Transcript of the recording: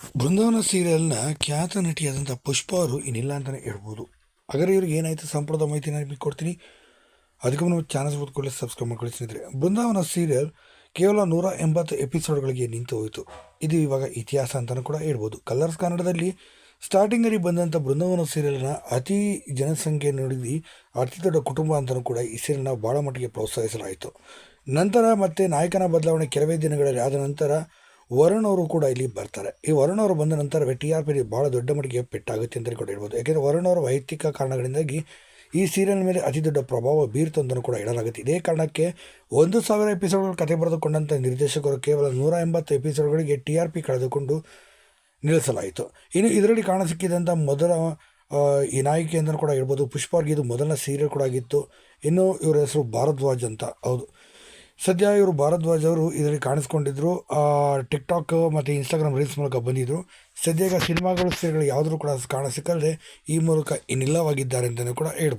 ಬೃಂದಾವನ ಸೀರಿಯಲ್ನ ಖ್ಯಾತ ನಟಿಯಾದಂಥ ಪುಷ್ಪ ಅವರು ಇನ್ನಿಲ್ಲ ಅಂತಲೇ ಹೇಳ್ಬೋದು. ಹಾಗಾದ್ರೆ ಇವ್ರಿಗೆ ಏನಾಯಿತು? ಸಂಪೂರ್ಣ ಮಾಹಿತಿ ನಾನು ನಿಮಗೆ ಕೊಡ್ತೀನಿ. ಅದಕ್ಕೆ ನಾವು ಚಾನಲ್ಸ್ ಓದ್ಕೊಳ್ಳಿ ಸಬ್ಸ್ಕ್ರೈಬ್ ಮಾಡ್ಕೊಳ್ಳಿ ಬೃಂದಾವನ ಸೀರಿಯಲ್ ಕೇವಲ ನೂರ ಎಂಬತ್ತು ಎಪಿಸೋಡ್ಗಳಿಗೆ ನಿಂತು ಹೋಯಿತು. ಇದು ಇವಾಗ ಇತಿಹಾಸ ಅಂತಲೂ ಕೂಡ ಹೇಳ್ಬೋದು. ಕಲರ್ಸ್ ಕನ್ನಡದಲ್ಲಿ ಸ್ಟಾರ್ಟಿಂಗಲ್ಲಿ ಬಂದಂಥ ಬೃಂದಾವನ ಸೀರಿಯಲ್ನ ಅತಿ ಜನಸಂಖ್ಯೆ ನೋಡಿದ್ದು ಅತಿ ದೊಡ್ಡ ಕುಟುಂಬ ಅಂತಲೂ ಕೂಡ ಈ ಸೀರಿಯಲ್ನ ಭಾಳ ಮಟ್ಟಿಗೆ ಪ್ರೋತ್ಸಾಹಿಸಲಾಯಿತು. ನಂತರ ಮತ್ತೆ ನಾಯಕನ ಬದಲಾವಣೆ ಕೆಲವೇ ದಿನಗಳಲ್ಲಿ ಆದ ನಂತರ ವರುಣ್ ಅವರು ಕೂಡ ಇಲ್ಲಿ ಬರ್ತಾರೆ. ಈ ವರುಣ್ ಅವರು ಬಂದ ನಂತರ ಟಿ ಆರ್ ಪಿ ಭಾಳ ದೊಡ್ಡ ಮಟ್ಟಿಗೆ ಪೆಟ್ಟಾಗುತ್ತೆ ಅಂತಲೇ ಕೂಡ ಹೇಳ್ಬೋದು. ಯಾಕೆಂದರೆ ವರುಣ್ ಅವರ ವೈಯಕ್ತಿಕ ಕಾರಣಗಳಿಂದಾಗಿ ಈ ಸೀರಿಯಲ್ ಮೇಲೆ ಅತಿ ದೊಡ್ಡ ಪ್ರಭಾವ ಬೀರ್ತು ಅಂತಲೂ ಕೂಡ ಹೇಳಲಾಗುತ್ತೆ. ಇದೇ ಕಾರಣಕ್ಕೆ ಒಂದು ಸಾವಿರ ಎಪಿಸೋಡ್ಗಳು ಕತೆ ಬರೆದುಕೊಂಡಂಥ ನಿರ್ದೇಶಕರು ಕೇವಲ ನೂರ ಎಂಬತ್ತು ಎಪಿಸೋಡ್ಗಳಿಗೆ ಟಿ ಆರ್ ಪಿ ಕಳೆದುಕೊಂಡು ನಿಲ್ಲಿಸಲಾಯಿತು. ಇನ್ನು ಇದರಲ್ಲಿ ಕಾಣಸಿಕ್ಕಿದಂಥ ಮೊದಲ ಈ ನಾಯಕಿ ಅಂತಲೂ ಕೂಡ ಹೇಳ್ಬೋದು. ಪುಷ್ಪಾರ್ಗಿ ಇದು ಮೊದಲ ಸೀರಿಯಲ್ ಕೂಡ ಆಗಿತ್ತು. ಇನ್ನು ಇವರ ಹೆಸರು ಭಾರದ್ವಾಜ್ ಅಂತ. ಹೌದು. ಸದ್ಯ ಇವರು ಭಾರದ್ವಾಜ್ ಅವರು ಇದರಲ್ಲಿ ಕಾಣಿಸ್ಕೊಂಡಿದ್ರು. ಟಿಕ್ಟಾಕ್ ಮತ್ತು ಇನ್ಸ್ಟಾಗ್ರಾಮ್ ರೀಲ್ಸ್ ಮೂಲಕ ಬಂದಿದ್ದರು ಸದ್ಯ ಈಗ ಸಿನಿಮಾಗಳು ಸೀರಿಯಲ್ಗಳು ಯಾವುದರೂ ಕೂಡ ಕಾಣ ಸಿಕ್ಕಲ್ಲದೆ ಈ ಮೂಲಕ ಇನ್ನಿಲ್ಲವಾಗಿದ್ದಾರೆ ಅಂತಲೂ ಕೂಡ ಹೇಳ್ಬೋದು.